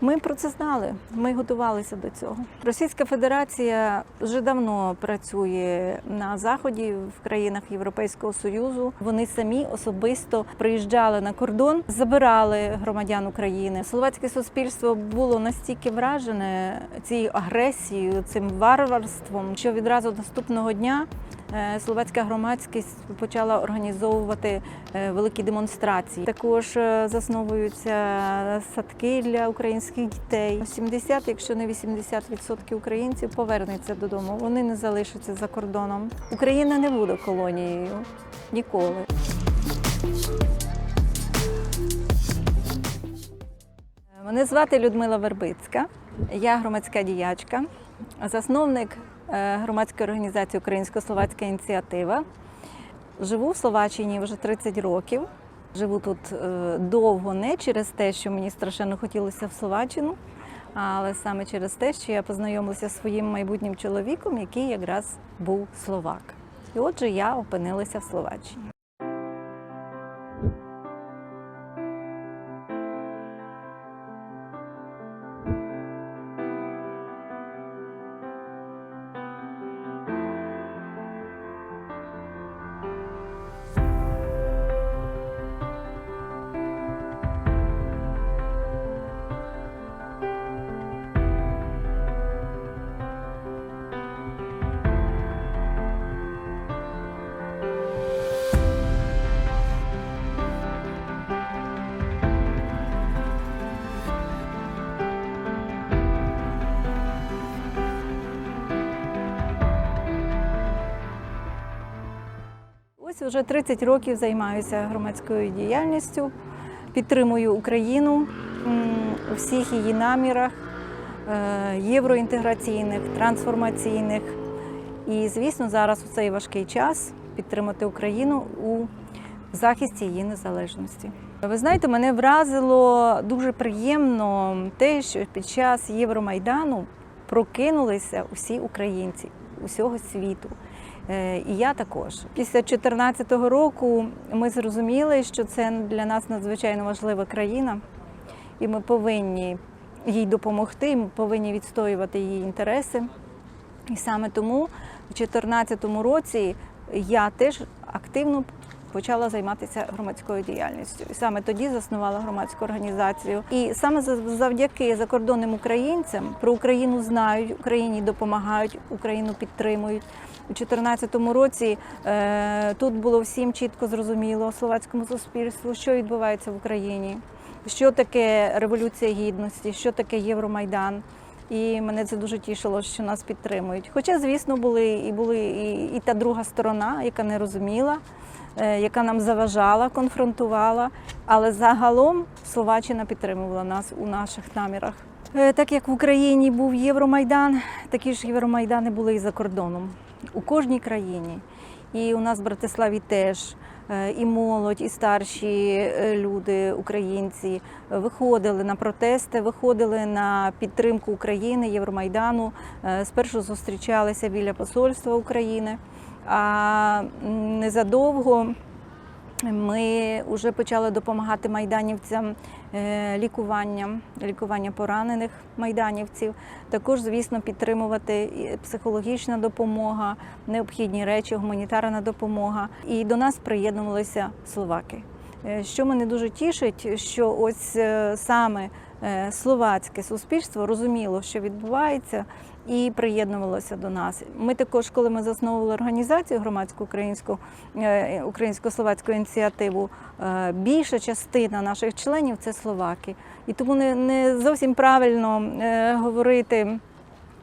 Ми про це знали. Ми готувалися до цього. Російська Федерація вже давно працює на заході в країнах Європейського союзу. Вони самі особисто приїжджали на кордон, забирали громадян України. Словацьке суспільство було настільки вражене цією агресією, цим варварством, що відразу наступного дня. Е, Словацька громадськість почала організовувати е, великі демонстрації. Також е, засновуються садки для українських дітей. 70, якщо не 80% українців повернуться додому. Вони не залишаться за кордоном. Україна не буде колонією ніколи. Мене звати Людмила Вербицька. Я громадська діячка, засновник громадської організації Українсько-Словацька ініціатива. Живу в Словаччині вже 30 років. Живу тут е, довго не через те, що мені страшенно хотілося в Словаччину, але саме через те, що я познайомилася зі своїм майбутнім чоловіком, який якраз був словак. І отже, я опинилася в Словаччині. Вже 30 років займаюся громадською діяльністю, підтримую Україну у всіх її намірах е, євроінтеграційних, трансформаційних. І, звісно, зараз у цей важкий час підтримати Україну у захисті її незалежності. Ви знаєте, мене вразило дуже приємно те, що під час Євромайдану прокинулися усі українці усього світу. Е, І я також. Після 2014 року ми зрозуміли, що це для нас надзвичайно важлива країна, і ми повинні їй допомогти, ми повинні відстоювати її інтереси. І саме тому в 2014 році я теж активно почала займатися громадською діяльністю. І саме тоді заснувала громадську організацію. І саме за- завдяки закордонним українцям про Україну знають, Україні допомагають, Україну підтримують. У 2014 році е, тут було всім чітко зрозуміло словацькому суспільству, що відбувається в Україні, що таке революція гідності, що таке Євромайдан. І мене це дуже тішило, що нас підтримують. Хоча, звісно, були і були і, і та друга сторона, яка не розуміла, яка нам заважала, конфронтувала. Але загалом Словаччина підтримувала нас у наших намірах. Е, Так як в Україні був Євромайдан, такі ж Євромайдани були і за кордоном у кожній країні. І у нас в Братиславі теж е, і молодь, і старші е, люди, українці е, виходили на протести, виходили на підтримку України, Євромайдану. Е, Спершу зустрічалися біля посольства України, а незадовго ми вже почали допомагати майданівцям е, лікуванням, лікування поранених майданівців. Також, звісно, підтримувати психологічна допомога, необхідні речі, гуманітарна допомога. І до нас приєднувалися словаки. Е, Що мене дуже тішить, що ось е, саме словацьке суспільство розуміло, що відбувається, і приєднувалося до нас. Ми також, коли ми засновували організацію громадську українську е, українсько-словацьку ініціативу, е, більша частина наших членів це словаки. І тому не, не зовсім правильно е, говорити.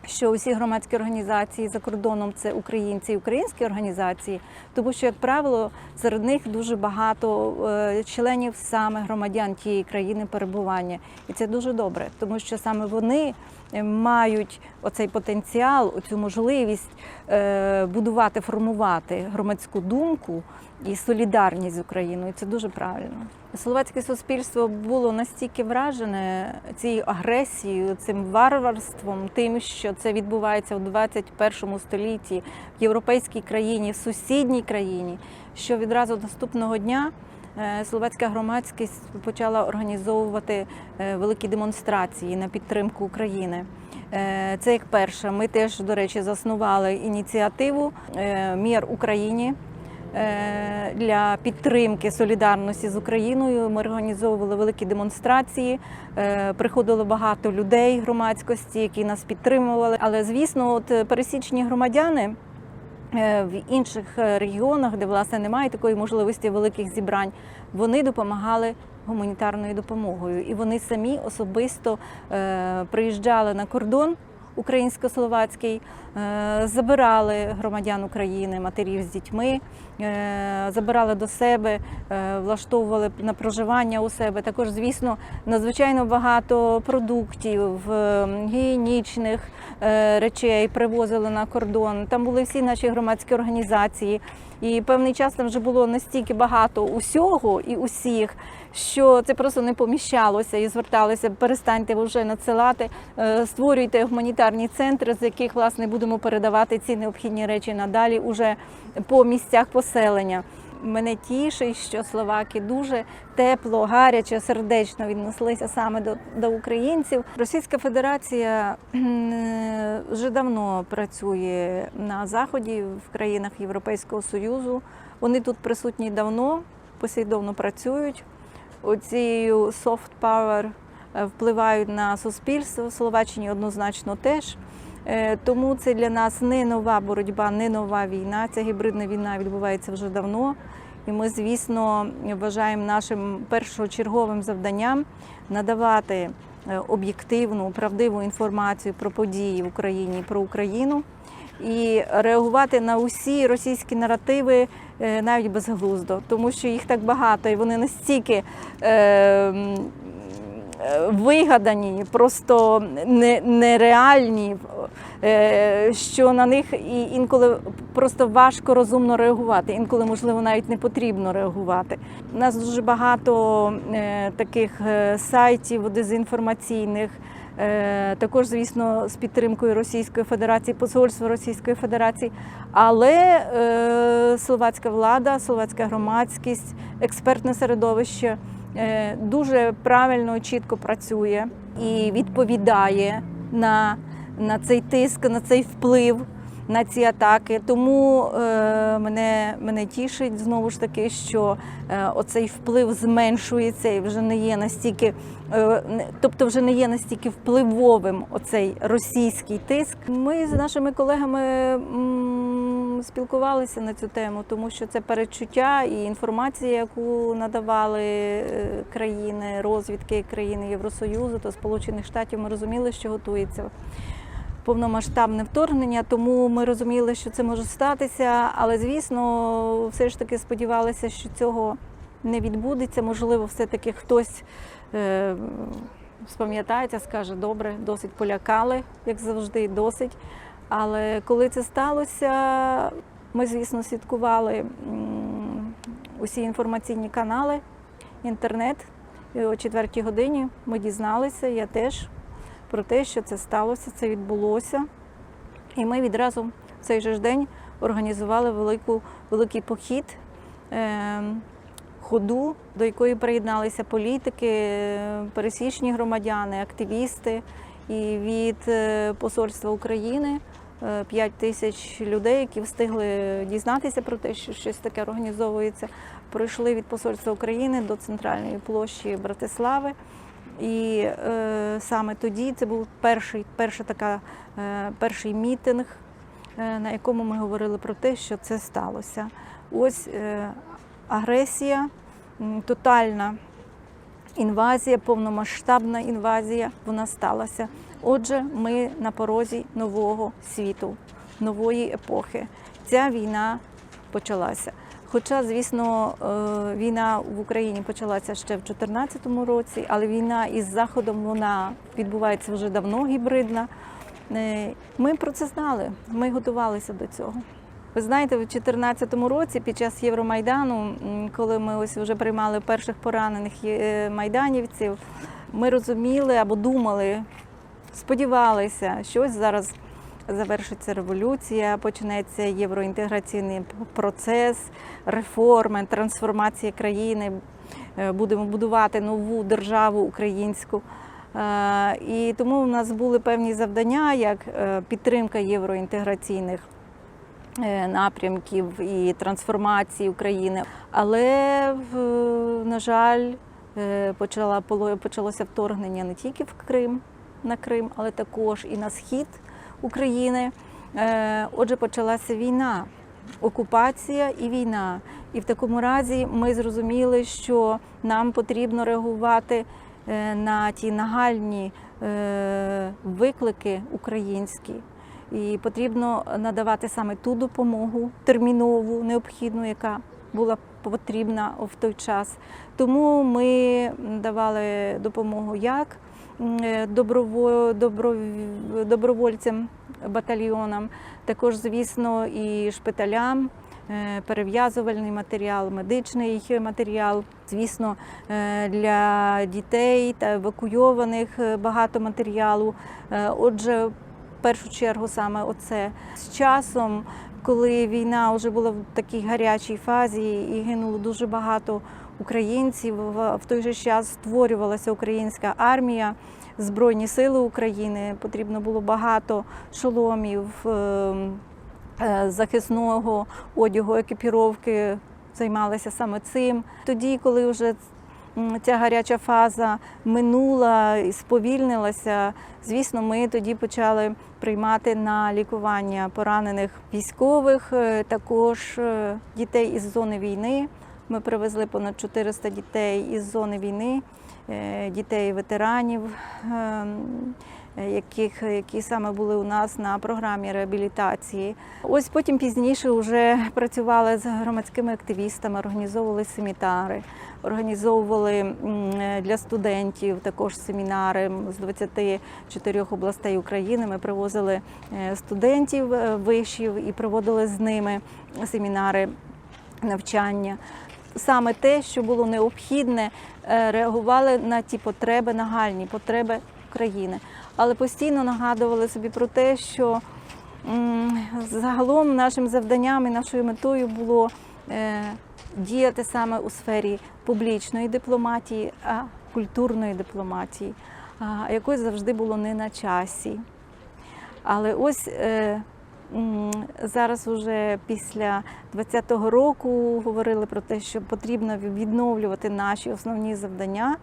Що усі громадські організації за кордоном це українці і українські організації, тому що, як правило, серед них дуже багато е, членів саме громадян тієї країни перебування, і це дуже добре, тому що саме вони мають оцей потенціал, оцю можливість е, будувати, формувати громадську думку і солідарність з Україною. Це дуже правильно. Словацьке суспільство було настільки вражене цією агресією, цим варварством, тим, що це відбувається у 21 столітті в європейській країні, в сусідній країні, що відразу наступного дня е, словацька громадськість почала організовувати е, великі демонстрації на підтримку України. Е, Це як перше. Ми теж, до речі, заснували ініціативу е, Мір Україні. Е, Для підтримки солідарності з Україною ми організовували великі демонстрації. Е, Приходило багато людей громадськості, які нас підтримували. Але звісно, от е, пересічні громадяни е, в інших е, регіонах, де власне немає такої можливості великих зібрань, вони допомагали гуманітарною допомогою. І вони самі особисто е, приїжджали на кордон українсько-словацький, е, забирали громадян України, матерів з дітьми, е, забирали до себе, е, влаштовували на проживання у себе. Також, звісно, надзвичайно багато продуктів, гігієнічних речей привозили на кордон. Там були всі наші громадські організації. І певний час там вже було настільки багато усього і усіх, що це просто не поміщалося і зверталися, перестаньте вже надсилати, е, створюйте гуманітарні центри, з яких власне будемо передавати ці необхідні речі надалі уже по місцях поселення. Мене тішить, що словаки дуже тепло, гаряче, сердечно віднеслися саме до, до українців. Російська Федерація е, вже давно працює на заході в країнах Європейського Союзу. Вони тут присутні давно, послідовно працюють. Оцією soft power е, впливають на суспільство в Словаччині однозначно теж. Е, Тому це для нас не нова боротьба, не нова війна. Ця гібридна війна відбувається вже давно. І ми, звісно, вважаємо нашим першочерговим завданням надавати е, об'єктивну, правдиву інформацію про події в Україні, про Україну і реагувати на усі російські наративи е, навіть безглуздо, тому що їх так багато, і вони настільки. Е, Вигадані, просто нереальні, е, що на них і інколи просто важко розумно реагувати, інколи, можливо, навіть не потрібно реагувати. У нас дуже багато е, таких е, сайтів дезінформаційних. Е, Також, звісно, з підтримкою Російської Федерації, посольства Російської Федерації, але е, словацька влада, словацька громадськість, експертне середовище е, дуже правильно, чітко працює і відповідає на, на цей тиск, на цей вплив. На ці атаки, тому е, мене, мене тішить знову ж таки, що е, оцей вплив зменшується і вже не є настільки, е, тобто вже не є настільки впливовим оцей російський тиск. Ми з нашими колегами м, спілкувалися на цю тему, тому що це передчуття і інформація, яку надавали е, країни, розвідки країни Євросоюзу та Сполучених Штатів. Ми розуміли, що готується повномасштабне вторгнення, тому ми розуміли, що це може статися. Але звісно, все ж таки сподівалися, що цього не відбудеться. Можливо, все-таки хтось е, спам'ятається, скаже, добре, досить полякали, як завжди, досить. Але коли це сталося, ми, звісно, слідкували усі інформаційні канали, інтернет. І о четвертій годині ми дізналися, я теж про те, що це сталося, це відбулося. І ми відразу в цей же ж день організували велику, великий похід, е, ходу, до якої приєдналися політики, пересічні громадяни, активісти. І від е, посольства України 5 тисяч людей, які встигли дізнатися про те, що щось таке організовується, пройшли від посольства України до центральної площі Братислави. І е, саме тоді це був перший, перша така, е, перший мітинг, е, на якому ми говорили про те, що це сталося. Ось е, агресія, тотальна інвазія, повномасштабна інвазія, вона сталася. Отже, ми на порозі нового світу, нової епохи. Ця війна почалася. Хоча, звісно, е, війна в Україні почалася ще в 2014 році, але війна із Заходом вона відбувається вже давно гібридна. Е, Ми про це знали, ми готувалися до цього. Ви знаєте, в 2014 році, під час Євромайдану, коли ми ось вже приймали перших поранених е, майданівців, ми розуміли або думали, сподівалися, що ось зараз завершиться революція, почнеться євроінтеграційний процес, реформи, трансформація країни. Е, Будемо будувати нову державу українську. Е, І тому у нас були певні завдання, як підтримка євроінтеграційних напрямків і трансформації України. Але, на жаль, е, почала, почалося вторгнення не тільки в Крим, на Крим, але також і на схід України. Е, Отже, почалася війна, окупація і війна. І в такому разі ми зрозуміли, що нам потрібно реагувати е, на ті нагальні е, виклики українські. І потрібно надавати саме ту допомогу термінову, необхідну, яка була потрібна в той час. Тому ми давали допомогу як е, доброво- добро- добровольцям, батальйонам, також, звісно, і шпиталям. е, Перев'язувальний матеріал, медичний матеріал, звісно, е, для дітей та евакуйованих багато матеріалу. Отже, першу чергу саме оце з часом, коли війна вже була в такій гарячій фазі і гинуло дуже багато українців. в- той же час створювалася українська армія, збройні сили України. Потрібно було багато шоломів. ем, е, захисного одягу, екіпіровки займалися саме цим. Тоді, коли вже ця гаряча фаза минула і сповільнилася, звісно, ми тоді почали приймати на лікування поранених військових, е, також е, дітей із зони війни. Ми привезли понад 400 дітей із зони війни, е, дітей ветеранів. ем, яких, які саме були у нас на програмі реабілітації. Ось потім пізніше вже працювали з громадськими активістами, організовували семінари, організовували для студентів також семінари з 24 областей України. Ми привозили е, студентів е, вишів і проводили з ними семінари навчання. Саме те, що було необхідне, е, реагували на ті потреби, нагальні потреби України. Але постійно нагадували собі про те, що загалом нашим завданням і нашою метою було е, діяти саме у сфері публічної дипломатії, а культурної дипломатії, якої завжди було не на часі. Але ось е, зараз, уже після 20-го року, говорили про те, що потрібно відновлювати наші основні завдання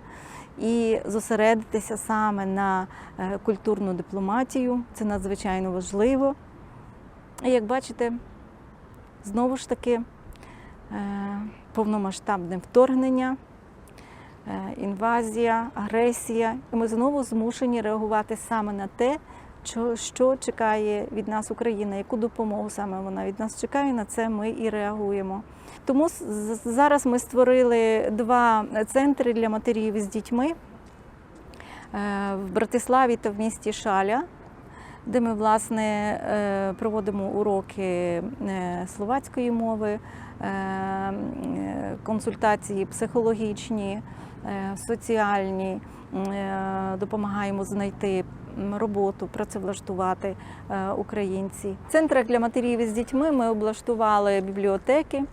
і зосередитися саме на е, культурну дипломатію. Це надзвичайно важливо. І як бачите, знову ж таки повномасштабне вторгнення, е, інвазія, агресія. І ми знову змушені реагувати саме на те, що, чекає від нас Україна, яку допомогу саме вона від нас чекає, на це ми і реагуємо. Тому зараз ми створили два центри для матерів з дітьми е, в Братиславі та в місті Шаля, де ми власне е, проводимо уроки е, словацької мови, е, е, консультації психологічні, е, соціальні, е, допомагаємо знайти роботу, працевлаштувати е, українці. В центрах для матерів із дітьми ми облаштували бібліотеки,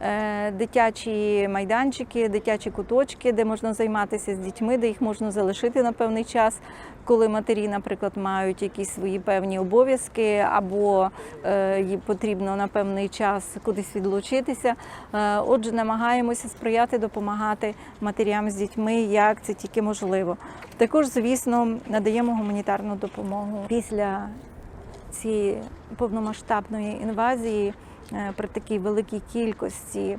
е, дитячі майданчики, дитячі куточки, де можна займатися з дітьми, де їх можна залишити на певний час, коли матері, наприклад, мають якісь свої певні обов'язки, або е, їм потрібно на певний час кудись відлучитися. Е, Отже, намагаємося сприяти, допомагати матерям з дітьми, як це тільки можливо. Також, звісно, надаємо гуманітарну допомогу після цієї повномасштабної інвазії е, при такій великій кількості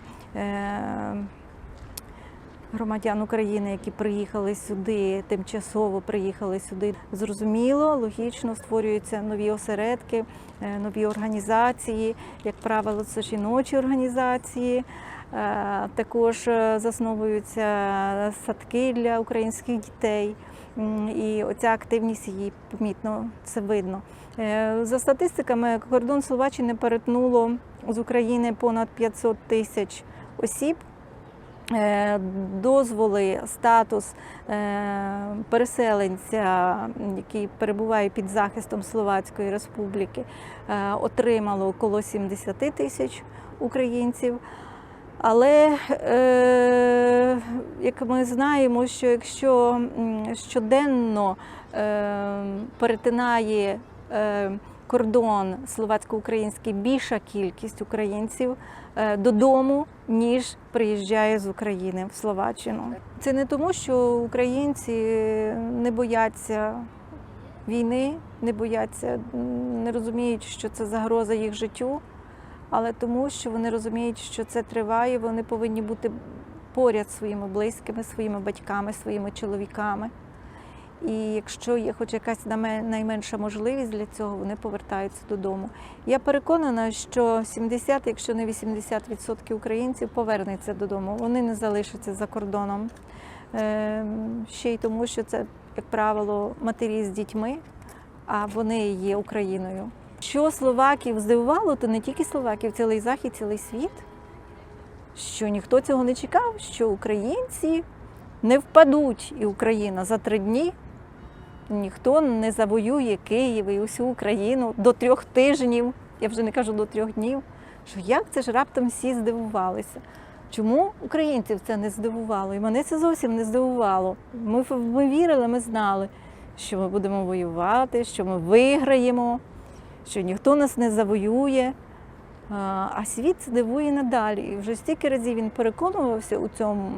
громадян України, які приїхали сюди, тимчасово приїхали сюди. Зрозуміло, логічно створюються нові осередки, е, нові організації, як правило, це жіночі організації. Е, Також е, засновуються садки для українських дітей. І оця активність її помітно це видно. За статистиками, кордон Словаччини перетнуло з України понад 500 тисяч осіб. Е, дозволи, статус е, переселенця, який перебуває під захистом Словацької Республіки, е, отримало около 70 тисяч українців. Але як ми знаємо, що якщо щоденно перетинає кордон словацько-український більша кількість українців е, додому, ніж приїжджає з України в Словаччину. Це не тому, що українці не бояться війни, не бояться, не розуміють, що це загроза їх життю, але тому, що вони розуміють, що це триває, вони повинні бути поряд своїми близькими, своїми батьками, своїми чоловіками. І якщо є хоч якась найменша можливість для цього, вони повертаються додому. Я переконана, що 70, якщо не 80% українців повернеться додому. Вони не залишаться за кордоном. Ем, Ще й тому, що це, як правило, матері з дітьми, а вони є Україною. Що словаків здивувало, то не тільки словаків, цілий захід, цілий світ. Що ніхто цього не чекав, що українці не впадуть, і Україна за три дні ніхто не завоює Київ і усю Україну до трьох тижнів. Я вже не кажу до трьох днів. Що як це ж раптом всі здивувалися? Чому українців це не здивувало? І мене це зовсім не здивувало. Ми, ми вірили, ми знали, що ми будемо воювати, що ми виграємо, що ніхто нас не завоює. А світ дивує надалі. І вже стільки разів він переконувався у цьому,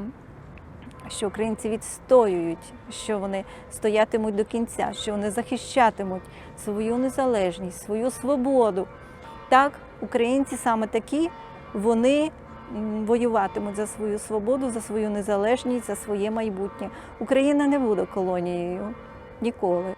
що українці відстоюють, що вони стоятимуть до кінця, що вони захищатимуть свою незалежність, свою свободу. Так, українці саме такі, вони воюватимуть за свою свободу, за свою незалежність, за своє майбутнє. Україна не буде колонією ніколи.